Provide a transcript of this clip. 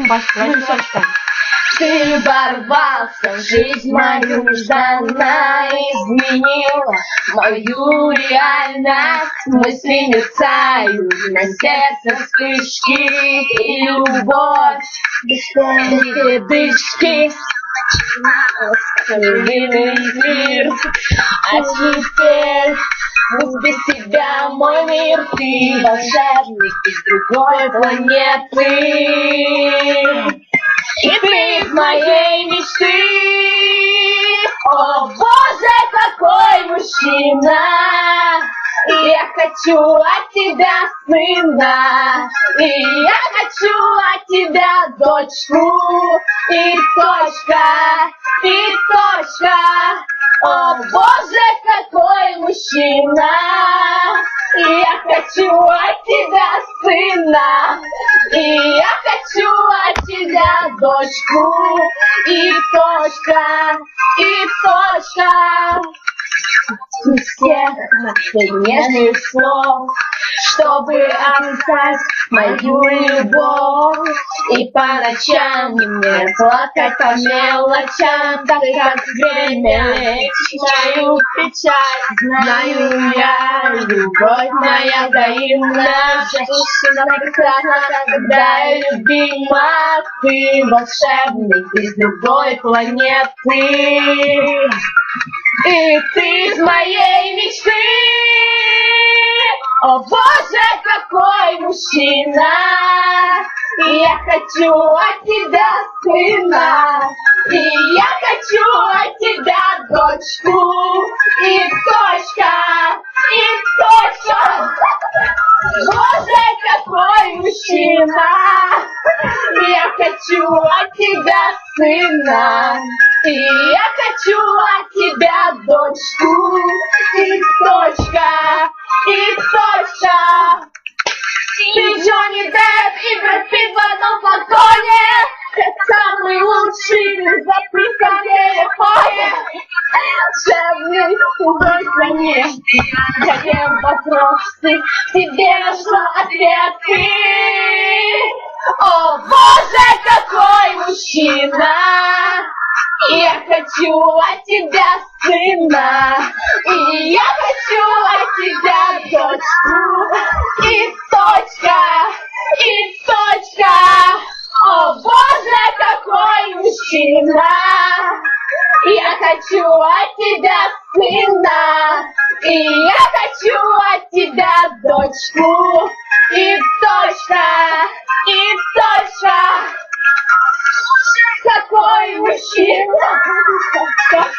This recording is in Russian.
бачити, давайте Ну. Ты ворвался в жизнь мою нежданно изменила мою реальность. Мысли мерцают, на сердце вспышки и любовь. Без передышки Невинный мир, а теперь пусть без тебя мой мир, ты волшебник из другой планеты. Мужчина И я хочу от тебя сына. И я хочу от тебя дочку. И точка, и точка. О боже, какой мужчина. И я хочу от тебя сына. И я хочу от тебя дочку. И точка, и точка Из всех нежных слов чтобы описать мою любовь. И по ночам не мне плакать по мелочам Так как время лечит печаль Знаю я, любовь моя взаимна Женщина прекрасна, когда я любима. Ты волшебник из другой планеты и ты из моей мечты. О боже, какой мужчина! Я хочу от тебя сына. И я хочу от тебя дочку. И точка, и точка Боже, какой мужчина! Я хочу от тебя сына и я хочу от тебя дочку. И точка, и точка И Джонни Депп, и Брэд Питт в одном флаконе. Самый лучший записка в телефоне Шебный в другой стране не вопросы, тебе нашла ответы. О боже, какой мужчина хочу от тебя сына, и я хочу от тебя дочку, и точка, и точка. О боже, какой мужчина! Я хочу от тебя сына, и я хочу от тебя дочку, и точка, Какой мужчина!